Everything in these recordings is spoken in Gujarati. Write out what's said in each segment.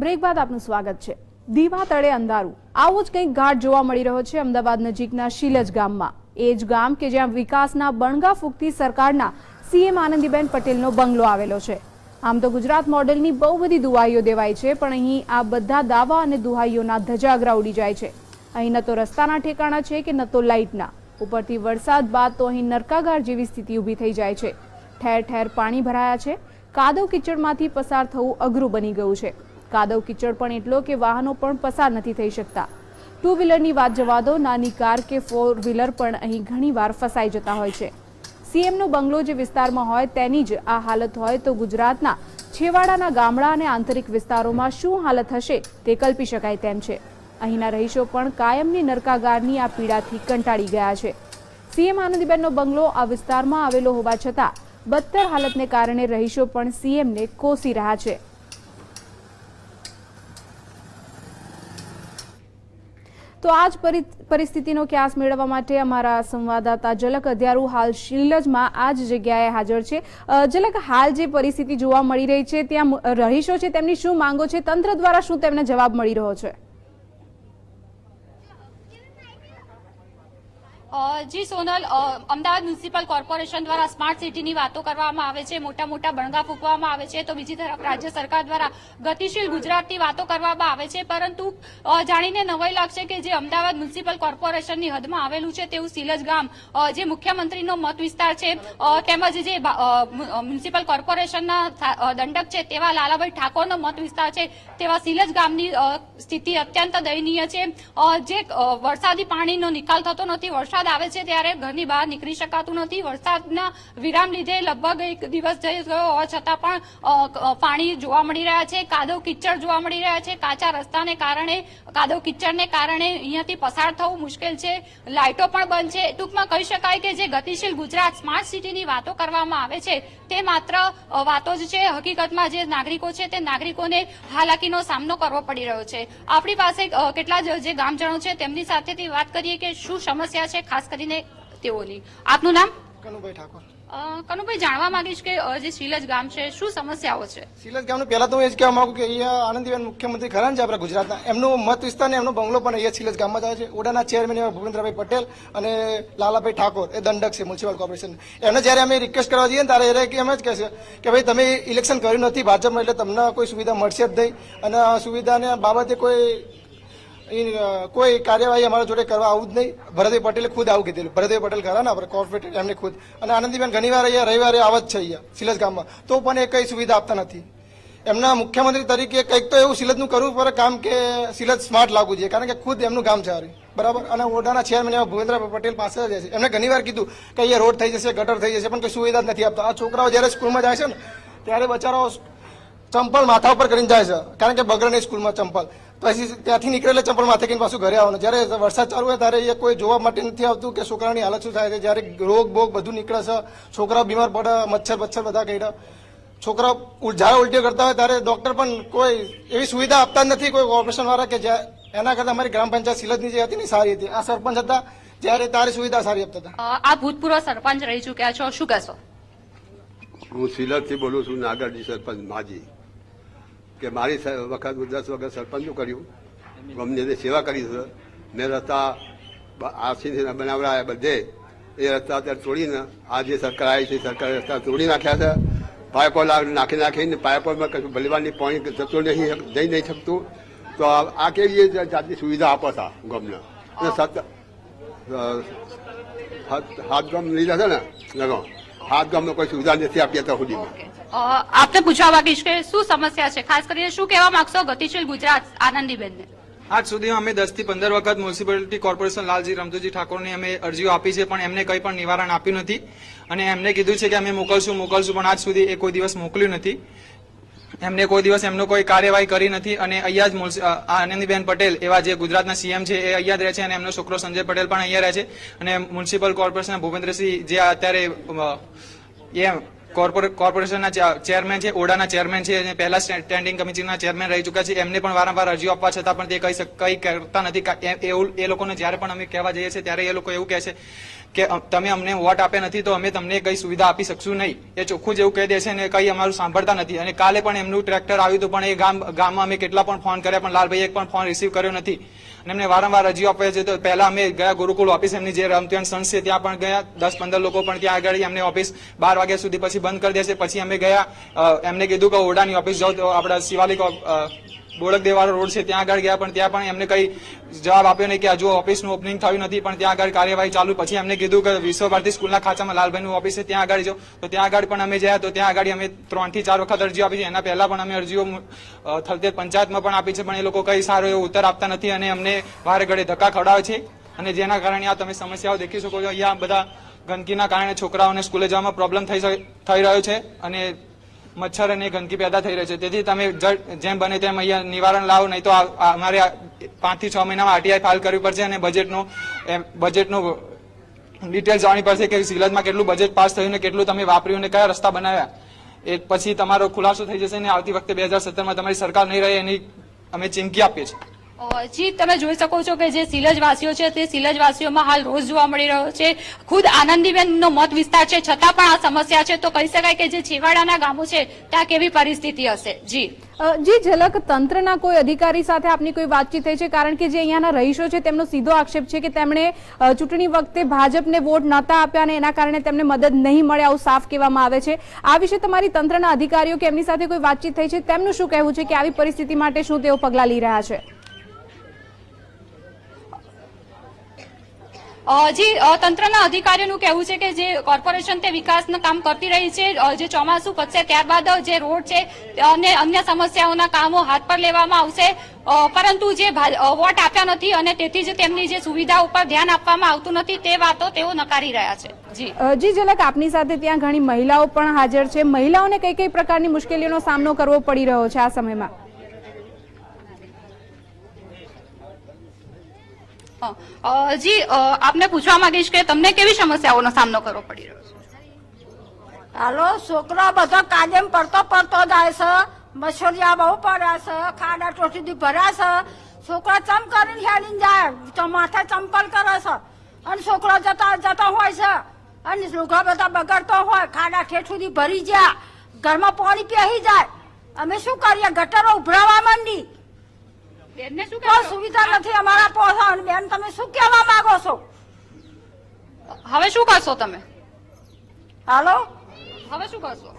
બ્રેક બાદ આપનું સ્વાગત છે. દીવા તળે અંધારું. આવો જ કંઈક ઘાટ જોવા મળી રહ્યો છે અમદાવાદ નજીકના શીલજ ગામમાં. એ જ ગામ કે જ્યાં વિકાસના બણગા ફૂંકતી સરકારના સીએમ આનંદીબેન પટેલનો બંગલો આવેલો છે. આમ તો ગુજરાત મોડેલની બહુ બધી દુહાઈઓ દેવાય છે, પણ અહીં આ બધા દાવા અને દુહાઈઓના ધજાગરા ઉડી જાય છે. અહીં ન તો રસ્તાના ઠેકાણા છે કે ન તો લાઇટના. ઉપરથી વરસાદ બાદ તો અહીં નરકાગાર જેવી સ્થિતિ ઊભી થઈ જાય છે. ઠેર ઠેર પાણી ભરાયા છે. કાદવ કિચડમાંથી પસાર થવું અઘરું બની ગયું છે. કાદવ કિચડ પણ એટલો કે વાહનો પણ પસાર નથી થઈ શકતા. ટુ વ્હીલરની વાત જવા દો, નાની કાર કે ફોર વ્હીલર પણ અહીં ઘણીવાર ફસાઈ જતા હોય છે. સીએમનો બંગલો જે વિસ્તારમાં હોય તેની જ આ હાલત હોય તો ગુજરાતના છેવાડાના ગામડા અને આંતરિક વિસ્તારોમાં શું હાલત હશે તે કલ્પી શકાય તેમ છે. અહીંના રહીશો પણ કાયમની નરકાગારની આ પીડાથી કંટાળી ગયા છે. સીએમ આનંદીબેનનો બંગલો આ વિસ્તારમાં આવેલો હોવા છતાં, બદતર હાલતને કારણે રહીશો પણ સીએમને કોસી રહ્યા છે. તો આ જ પરી- પરિસ્થિતિનો ક્યાસ મેળવવા માટે અમારા સંવાદદાતા જલક અધ્યારુ હાલ શિલજમાં આ જ જગ્યાએ હાજર છે. ઝલક, હાલ જે પરિસ્થિતિ જોવા મળી રહી છે, ત્યાં રહીશો છે, તેમની શું માંગો છે, તંત્ર દ્વારા શું તેમને જવાબ મળી રહ્યો છે? જી સોનલ અમદાવાદ મ્યુનિસિપલ કોર્પોરેશન દ્વારા સ્માર્ટ સિટીની વાતો કરવામાં આવે છે, મોટા મોટા બણગા ફૂંકવામાં આવે છે, તો બીજી તરફ રાજ્ય સરકાર દ્વારા ગતિશીલ ગુજરાતની વાતો કરવામાં આવે છે, પરંતુ જાણીને નવાઈ લાગશે કે જે અમદાવાદ મ્યુનિસિપલ કોર્પોરેશનની હદમાં આવેલું છે તેવું સિલજ ગામ જે મુખ્યમંત્રીનો મત વિસ્તાર છે તેમજ જે મ્યુનિસિપલ કોર્પોરેશનના દંડક છે તેવા લાલાભાઈ ઠાકોરનો મત વિસ્તાર છે, તેવા સિલજ ગામની સ્થિતિ અત્યંત દયનીય છે જે વરસાદી પાણીનો નિકાલ થતો નથી, વરસાદ આવે છે ત્યારે ઘરની બહાર નીકળી શકાતું નથી. વરસાદના વિરામ લીધે લગભગ એક દિવસ જઈ ગયો હોવા છતાં પણ પાણી જોવા મળી રહ્યા છે. કાદવ કિચડ જોવા મળી રહ્યા છે. કાચા રસ્તાને કારણે, કાદવ કિચડને કારણે અહીંયાથી પસાર થવું મુશ્કેલ છે. લાઇટો પણ બંધ છે. ટૂંકમાં કહી શકાય કે જે ગતિશીલ ગુજરાત સ્માર્ટ સિટીની વાતો કરવામાં આવે છે, તે માત્ર વાતો જ છે. હકીકતમાં જે નાગરિકો છે, તે નાગરિકોને હાલાકીનો સામનો કરવો પડી રહ્યો છે. આપણી પાસે કેટલા જે ગામજનો છે, તેમની સાથેથી વાત કરીએ કે શું સમસ્યા છે? ખાસ કરીને તેઓની. આપનું નામ? કનુભાઈ ઠાકોર. કનુભાઈ જાણવા માંગીશ કે જે શીલજ ગામ છે શું સમસ્યાઓ છે? સિલજ ગામનું પહેલા તો હું એ જ કહેવા માંગુ કે અહીંયા આનંદીબેન મુખ્યમંત્રી ખરા છે આપણા ગુજરાતના. એમનો મત વિસ્તાર ને એમનો બંગલો પણ અહીંયા શીલજ ગામમાં જ આવે છે. ઓડાના ચેરમેન એવા ભૂપેન્દ્રભાઈ પટેલ અને લાલાભાઈ ઠાકોર એ દંડક છે મ્યુનિસિપલ કોર્પોરેશન એમને જ્યારે અમે રિક્વેસ્ટ કરવા જઈએ ને ત્યારે એ એમ જ કહે છે કે ભાઈ તમે ઇલેક્શન કર્યું નથી ભાજપમાં એટલે તમને કોઈ સુવિધા મળશે જ નહીં. અને આ સુવિધાને બાબતે કોઈ કોઈ કાર્યવાહી અમારા જોડે કરવા આવું જ નહીં. ભરતભાઈ પટેલે ખુદ આવું કીધેલું. ભરતભાઈ પટેલ ખરા ને, આપણે કોર્પોરેટર એમને ખુદ. અને આનંદીબેન ઘણીવાર અહીંયા રવિવારે આવત છે અહીંયા સિલજ ગામમાં. તો પણ એ કઈ સુવિધા આપતા નથી. એમના મુખ્યમંત્રી તરીકે કંઈક તો એવું સિલજનું કરવું પડે કામ કે સિલજ સ્માર્ટ લાગવું જોઈએ, કારણ કે ખુદ એમનું ગામ છે બરાબર? અને ઓરડાના ચેરમેન એવા ભૂપેન્દ્ર પટેલ પાસે જ છે એમને ઘણીવાર કીધું કે અહીંયા રોડ થઈ જશે ગટર થઈ જશે, પણ કોઈ સુવિધા જ નથી આપતા. આ છોકરાઓ જ્યારે સ્કૂલમાં જાય છે ને, ત્યારે બચારાઓ ચંપલ માથા ઉપર કરીને જાય છે. કારણ કે બગડે નહીં સ્કૂલમાં ચંપલ. પછી ત્યાંથી નીકળેલા ચંપલ માથે કરીને પાછું ઘરે આવવાનું. જ્યારે વરસાદ ચાલુ હોય ત્યારે એ કોઈ જોવા માટે નથી આવતું કે છોકરાની હાલત શું થાય છે. જ્યારે રોગ બોગ બધું નીકળે છે છોકરાઓ બીમાર પડે મચ્છર બચ્છર બધા કર્યા છોકરાઓ જ્યારે ઉલટીઓ કરતા હોય ત્યારે ડૉક્ટર પણ કોઈ એવી સુવિધા આપતા જ નથી કોઈ ઓપરેશનવાળા કે જ્યાં એના કરતાં અમારી ગ્રામ પંચાયત સિલજની જે હતી ને સારી હતી. આ સરપંચ હતા જ્યારે તારી સુવિધા સારી આપતા હતા. આ ભૂતપૂર્વ સરપંચ રહી ચૂક્યા છો. શું કહેશો? હું સિલજથી બોલું છું નાગરજી સરપંચ માજી. કે મારી વખત દસ વખત સરપંચનું કર્યું. ગમને તે સેવા કરી છે, મેં રસ્તા બ- આરસીસી બનાવડાયા બધે. એ રસ્તા અત્યારે તોડીને, આ જે સરકાર આવી છે, સરકારે રસ્તા તોડી નાખ્યા છે. પાઇપો નાખી નાખીને પાઇપોમાં કશું ભલવાની પાણી જતું નહીં જઈ નહીં શકતું. તો આ કેવી જાતની સુવિધા આપો હતા ગમને? સત હાથ ગામ લીધા છે ને, લગો. હાથ ગામનો કોઈ સુવિધા નથી આપી અત્યાર સુધીમાં. આપને પૂછવા માંગીશ કે શું સમસ્યા છે? ખાસ કરીને શું કહેવા માંગશો ગતિશીલ ગુજરાત આનંદીબેનને? આજ સુધી અમે દસથી પંદર વખત મ્યુનિસિપાલિટી કોર્પોરેશન લાલજી રમતુજી ઠાકોરની અમે અરજીઓ આપી છે પણ એમને કંઈ પણ નિવારણ આપ્યું નથી. અને એમને કીધું છે કે અમે મોકલશું મોકલશું પણ આજ સુધી એ કોઈ દિવસ મોકલ્યું નથી. એમને કોઈ દિવસ એમનો કોઈ કાર્યવાહી કરી નથી અને અહીંયા જ આનંદીબેન પટેલ, એવા જે ગુજરાતના સીએમ છે, એ અહીંયા જ રહે છે અને એમનો છોકરો સંજય પટેલ પણ અહીંયા રહે છે. અને મ્યુનિસિપલ કોર્પોરેશનના ભૂપેન્દ્રસિંહ જે અત્યારે એ કોર્પોરે- કોર્પોરેશનના ચેરમેન છે ઓડાના ચેરમેન છે અને પહેલા સ્ટેન્ડિંગ કમિટીના ચેરમેન રહી ચૂક્યા છે. એમને પણ વારંવાર અરજીઓ આપવા છતાં પણ તે કઈ કંઈ કરતા નથી. એવું એ લોકોને જ્યારે પણ અમે કહેવા જઈએ છીએ ત્યારે એ લોકો એવું કહે છે કે તમે અમને વોટ આપ્યા નથી તો અમે તમને કઈ સુવિધા આપી શકશું નહીં. એ ચોખ્ખું જેવું કહી દેશે ને કઈ અમારું સાંભળતા નથી. અને કાલે પણ એમનું ટ્રેક્ટર આવ્યું હતું, પણ એ ગામ, ગામમાં અમે કેટલા પણ ફોન કર્યા, પણ લાલભાઈ એક પણ ફોન રિસીવ કર્યો નથી. અને એમને વારંવાર અરજીઓ આપે છે તો પહેલા અમે ગયા ગુરુકુળ ઓફિસ એમની જે રમતિયાન સંઘ છે ત્યાં પણ ગયા. દસ પંદર લોકો પણ ત્યાં આગળ એમને ઓફિસ બાર વાગ્યા સુધી પછી બંધ કરી દેશે. પછી અમે ગયા એમને કીધું કે ઓરડાની ઓફિસ જાઓ તો આપણા શિવાલિક અ, દેવાળો રોડ છે ત્યાં આગળ ગયા પણ ત્યાં પણ એમને કઈ જવાબ આપ્યો નહીં કે હજુ ઓફિસનું ઓપનિંગ થયું નથી પણ ત્યાં આગળ કાર્યવાહી ચાલુ. પછી એમને કીધું કે વિશ્વ ભારતી સ્કૂલના ખાચામાં લાલભાઈનું ઓફિસ છે ત્યાં આગળ જો. તો ત્યાં આગળ પણ અમે જયા તો ત્યાં આગળ અમે ત્રણથી ચાર વખત અરજીઓ આપી છે. એના પહેલા પણ અમે અરજીઓ થલતેજ પંચાયતમાં પણ આપી છે પણ એ લોકો કઈ સારો એવો ઉત્તર આપતા નથી અને અમને વારે ઘડે ધક્કા ખવડાવે છે. અને જેના કારણે આ તમે સમસ્યાઓ દેખી શકો છો. અહીંયા બધા ગંદકીના કારણે છોકરાઓને સ્કૂલે જવામાં પ્રોબ્લેમ થઈ થઈ રહ્યો છે. અને મચ્છર અને ગંદકી પેદા થઈ રહી છે. તેથી તમે જેમ બને તેમ અહીંયા નિવારણ લાવો, નહીં તો અમારે પાંચથી છ મહિનામાં આરટીઆઈ ફાઇલ કરવી પડશે અને બજેટનો બજેટનું ડિટેલ જાણવી પડશે કે સિલજમાં કેટલું બજેટ પાસ થયું ને કેટલું તમે વાપર્યું ને કયા રસ્તા બનાવ્યા. એ પછી તમારો ખુલાસો થઈ જશે ને આવતી વખતે બે હજાર સત્તરમાં તમારી સરકાર નહીં રહે એની અમે ચીમકી આપીએ છીએ. જી, તમે જોઈ શકો છો કે જે સિલજવાસીઓ છે, તે સિલજવાસીઓમાં હાલ રોજ જોવા મળી રહ્યો છે. ખુદ આનંદીબેનનો મત વિસ્તાર છે, છતાં પણ આ સમસ્યા છે. તો કહી શકાય કે જે છેવાડાના ગામો છે, ત્યાં કેવી પરિસ્થિતિ હશે? જી. જી, ઝલક તંત્રના કોઈ અધિકારી સાથે આપની કોઈ વાતચીત થઈ છે? કારણ કે જે અહીંયાના રહીશો છે, તેમનો સીધો આક્ષેપ છે કે તેમણે ચૂંટણી વખતે ભાજપને વોટ નહોતા આપ્યા અને એના કારણે તેમને મદદ નહીં મળે આવું સાફ કહેવામાં આવે છે. આ વિશે તમારી તંત્રના અધિકારીઓ કે એમની સાથે કોઈ વાતચીત થઈ છે? તેમનું શું કહેવું છે કે આવી પરિસ્થિતિ માટે શું તેઓ પગલાં લઈ રહ્યા છે? જી તંત્રના અધિકારીઓનું કહેવું છે કે જે કોર્પોરેશન તે વિકાસનું કામ કરતી રહી છે જે ચોમાસું પતશે ત્યારબાદ જે રોડ છે અને અન્ય સમસ્યાઓના કામો હાથ પર લેવામાં આવશે. પરંતુ જે વોટ આપ્યા નથી અને તેથી જ તેમની જે સુવિધા ઉપર ધ્યાન આપવામાં આવતું નથી તે વાતો તેઓ નકારી રહ્યા છે. જી. ઝલક આપની સાથે ત્યાં ઘણી મહિલાઓ પણ હાજર છે. મહિલાઓને કઈ કઈ પ્રકારની મુશ્કેલીઓનો સામનો કરવો પડી રહ્યો છે આ સમયમાં? જી આપને પૂછવા માંગીશ કે તમને કેવી સમસ્યાઓનો સામનો કરવો પડી રહ્યો છે? હાલો છોકરા બધો કાયમ પડતો પડતો જાય છે. મચ્છરિયા બહુ પડ્યા છે, ખાડા ટોટી ભર્યા છે. છોકરા ચમ કરીને હેડીને જાય માથે ચંપલ કરે છે. અને છોકરો જતા જતા હોય છે. અને લુગડા બધા બગડતો હોય, ખાડા ઠેઠ સુધી ભરી ગયા. ઘરમાં પાણી પહેરી જાય. અમે શું કરીએ? ગટરો ઉભરાવા માંડી. બેનને શું કોઈ સુવિધા નથી અમારા પોસાણ. બેન તમે શું કહેવા માંગો છો? હવે શું કરશો તમે? હાલો? હવે શું કરશો?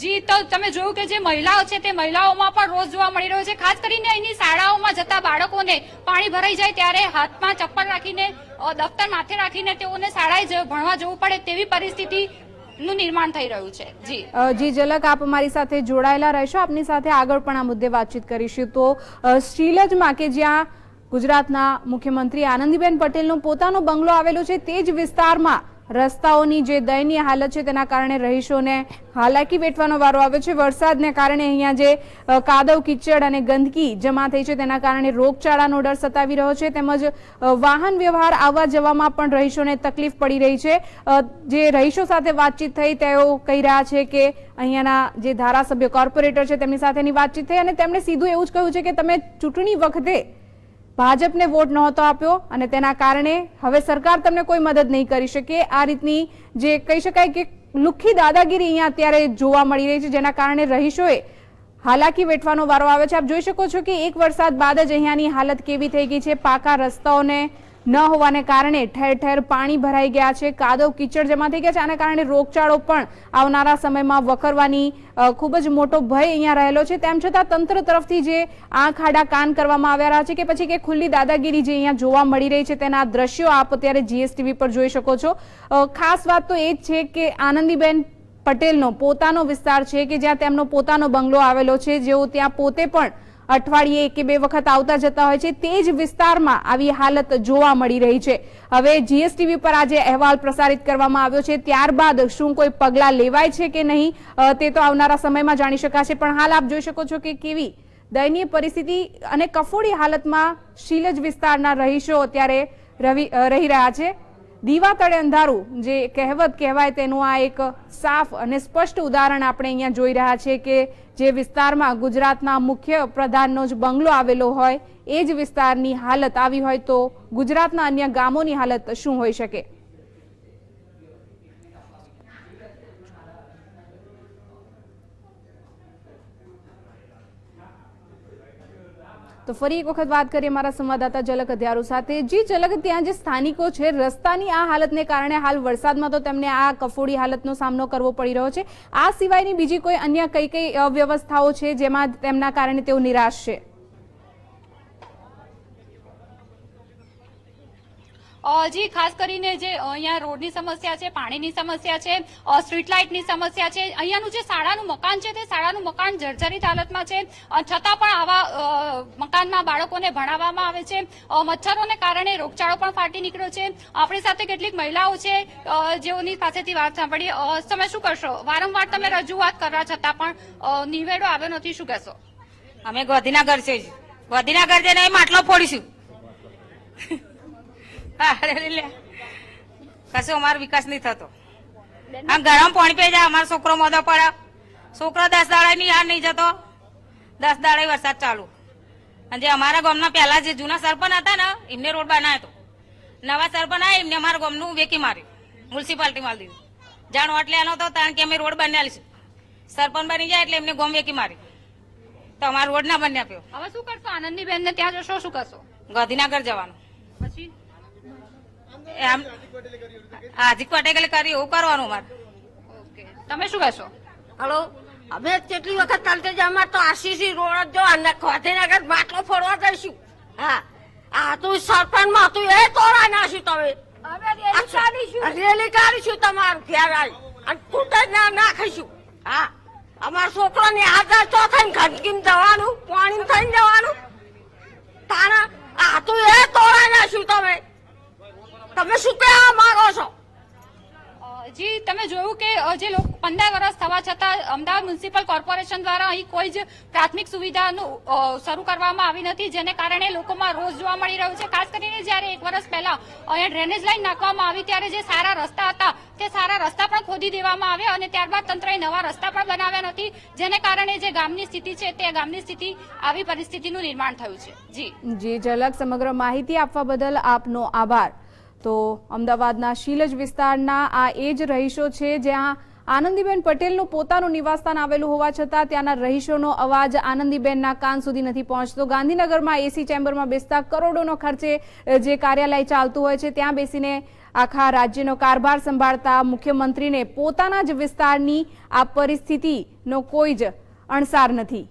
જી તો તમે જોયું કે જે મહિલાઓ છે તે મહિલાઓમાં પણ રોજ જોવા મળી રહ્યો છે. ખાસ કરીને અહીંની શાળાઓમાં જતા બાળકોને પાણી ભરાઈ જાય ત્યારે હાથમાં ચપ્પલ રાખીને દફતર માથે રાખીને તેઓને શાળાએ ભણવા જવું પડે તેવી પરિસ્થિતિ નું નિર્માણ થઈ રહ્યું છે. જી. જી, ઝલક, આપ અમારી સાથે જોડાયેલા રહેશો. આપની સાથે આગળ પણ આ મુદ્દે વાતચીત કરીશું. તો શ્રીલજમાં કે જ્યાં ગુજરાતના મુખ્યમંત્રી આનંદીબેન પટેલનો પોતાનો બંગલો આવેલો છે, તે જ વિસ્તારમાં રસ્તાઓની જે દયનીય હાલત છે તેના કારણે રહીશોને હાલાકી વેઠવાનો વારો આવ્યો છે. વરસાદને કારણે અહીંયા જે કાદવ, કિચડ અને ગંદકી જમા થઈ છે તેના કારણે રોગચાળાનો ડર સતાવી રહ્યો છે. તેમજ વાહન વ્યવહાર આવવા જવામાં પણ રહીશોને તકલીફ પડી રહી છે. જે રહીશો સાથે વાતચીત થઈ તેઓ કહી રહ્યા છે કે અહીંયાના જે ધારાસભ્ય કોર્પોરેટર છે તેમની સાથેની વાતચીત થઈ અને તેમણે સીધું એવું જ કહ્યું છે કે તમે ચૂંટણી વખતે ભાજપને વોટ નહોતો આપ્યો અને તેના કારણે હવે સરકાર તમને કોઈ મદદ નહીં કરી શકે. આ રીતની જે કહી શકાય કે લુખ્ખી દાદાગીરી અહીંયા અત્યારે જોવા મળી રહી છે, જેના કારણે રહીશોએ હાલાકી વેઠવાનો વારો આવે છે. આપ જોઈ શકો છો કે એક વરસાદ બાદ જ અહીંયાની હાલત કેવી થઈ ગઈ છે. પાકા રસ્તાઓને ન હોવાને કારણે ઠેર ઠેર પાણી ભરાઈ ગયા છે. કાદવ કીચડ જમા થઈ ગયા છે. આના કારણે રોગચાળો પણ આવનારા સમયમાં વકરવાની ખૂબ જ મોટો ભય અહીંયા રહેલો છે. તેમ છતાં તંત્ર તરફથી જે આંખ, આડા, કાન કરવામાં આવ્યા રહ્યા છે કે પછી કે ખુલ્લી દાદાગીરી જે અહીંયા જોવા મળી રહી છે તેના દ્રશ્યો આપ અત્યારે જીએસટીવી પર જોઈ શકો છો. ખાસ વાત તો એ જ છે કે આનંદીબેન પટેલનો પોતાનો વિસ્તાર છે કે જ્યાં તેમનો પોતાનો બંગલો આવેલો છે. જેઓ ત્યાં પોતે પણ અઠવાડિયે કે બે વખત આવતા જતા હોય છે, તે જ વિસ્તારમાં આવી હાલત જોવા મળી રહી છે. હવે જીએસટીવી પર આજે અહેવાલ પ્રસારિત કરવામાં આવ્યો છે. ત્યારબાદ શું કોઈ પગલાં લેવાય છે કે નહીં તે તો આવનારા સમયમાં જાણી શકાશે. પણ હાલ આપ જોઈ શકો છો કે કેવી દયનીય પરિસ્થિતિ અને કફોડી હાલતમાં શીલજ વિસ્તારના રહીશો અત્યારે રહી રહ્યા છે. દીવા તળે અંધારું, જે કહેવત કહેવાય તેનું આ એક સાફ અને સ્પષ્ટ ઉદાહરણ આપણે અહીંયા જોઈ રહ્યા છે કે જે વિસ્તારમાં ગુજરાતના મુખ્ય પ્રધાનનો જ બંગલો આવેલો હોય, એ જ વિસ્તારની હાલત આવી હોય તો ગુજરાતના અન્ય ગામોની હાલત શું હોઈ શકે? તો ફરી એક વખત વાત કરીએ મારા સંવાદદાતા ઝલક અધ્યારો સાથે. જી ઝલક ત્યાં જે સ્થાનિકો છે, રસ્તાની આ હાલતને કારણે હાલ વરસાદમાં તો તેમને આ કફોડી હાલતનો સામનો કરવો પડી રહ્યો છે. આ સિવાયની બીજી કોઈ અન્ય કઈ કઈ વ્યવસ્થાઓ છે જેમાં તેમના કારણે તેઓ નિરાશ છે? જી ખાસ કરીને જે અહીંયા રોડની સમસ્યા છે પાણીની સમસ્યા છે સ્ટ્રીટ લાઇટની સમસ્યા છે અહીંયાનું જે શાળાનું મકાન છે તે શાળાનું મકાન જર્જરિત હાલતમાં છે. છતાં પણ આવા મકાનમાં બાળકોને ભણાવવામાં આવે છે. મચ્છરોને કારણે રોગચાળો પણ ફાટી નીકળ્યો છે. આપણી સાથે કેટલીક મહિલાઓ છે જેઓની પાસેથી વાત સાંભળી તમે શું કરશો? વારંવાર તમે રજૂઆત કરવા છતાં પણ નિવેડો આવ્યો નથી. શું કહેશો? અમે ગોધીનગર છે. ગોધીનગર જઈને માટલો ફોડીશું. અરે લે. કશો અમારો વિકાસ નહીં થતો. આમ ગરમ પાણી પી જાય અમારો છોકરો મોદો પડે. છોકરો દસ દાડા ની હાર નહીં જતો. દસ દાડા વરસાદ ચાલુ. અને જે અમારા ગામના પહેલા જે જૂના સરપંચ હતા ને એમને રોડ બનાવ્યો હતો. નવા સરપંચ આવ્યા એમને અમારા ગામનું વેકી માર્યું. મ્યુનિસિપાલિટી માલ દીધું. જાણ એટલે એનો તો કારણ કે અમે રોડ બનાવીશું સરપંચ બની જાય એટલે એમને ગોમ વેકી માર્યું. તો અમારો રોડ ના બની આપ્યો હવે શું કરશો? આનંદની બેન ને ત્યાં જશો શું કરશો? ગાંધીનગર જવાનું. પછી? એમ હાજી કોટેગલ કરી એવું કરવાનું મારે. ઓકે. તમે શું કહેશો? હલો? અમે કેટલી વખત ચાલતે જ અમારે તો આરસીસી રોડ જ ગાંધીનગર માટલો ફોડવા જઈશું. હા. આ તું સરપંચમાં તું એ તોડા નાખ્યું તમે. રેલી કાઢીશું. તમારું ઘેર આવી અને તૂટે ના નાખીશું. હા. અમારા છોકરો ને આધાર તો થઈને ગંદકીમ જવાનું પાણી થઈને જવાનું. તારા આ તું એ તોડા નાખ્યું તમે. તમે શું કહેવા માંગો છો? જી તમે જોયું કે જે લોકો પંદર વર્ષ થવા છતાં અમદાવાદ મ્યુનિસિપલ કોર્પોરેશન દ્વારા અહીં કોઈ જ પ્રાથમિક સુવિધાનું શરૂ કરવામાં આવી નથી જેને કારણે લોકોમાં રોષ જોવા મળી રહ્યો છે. ખાસ કરીને જ્યારે એક વર્ષ પહેલા અહીંયા ડ્રેનેજ લાઇન નાખવામાં આવી ત્યારે જે સારા રસ્તા હતા તે સારા રસ્તા પણ ખોદી દેવામાં આવ્યા અને ત્યારબાદ તંત્રએ નવા રસ્તા પણ બનાવ્યા નથી જેને કારણે જે ગામની સ્થિતિ છે તે ગામની સ્થિતિ આવી પરિસ્થિતિનું નિર્માણ થયું છે. જી. જી ઝલક સમગ્ર માહિતી આપવા બદલ આપનો આભાર. તો અમદાવાદના શીલજ વિસ્તારના આ એ જ રહીશો છે, જ્યાં આનંદીબેન પટેલનું પોતાનું નિવાસસ્થાન આવેલું હોવા છતાં ત્યાંના રહીશોનો અવાજ આનંદીબેનના કાન સુધી નથી પહોંચતો. ગાંધીનગરમાં એસી ચેમ્બરમાં બેસતા કરોડોનો ખર્ચે જે કાર્યાલય ચાલતું હોય છે, ત્યાં બેસીને આખા રાજ્યનો કારભાર સંભાળતા મુખ્યમંત્રીને પોતાના જ વિસ્તારની આ પરિસ્થિતિનો કોઈ જ અણસાર નથી.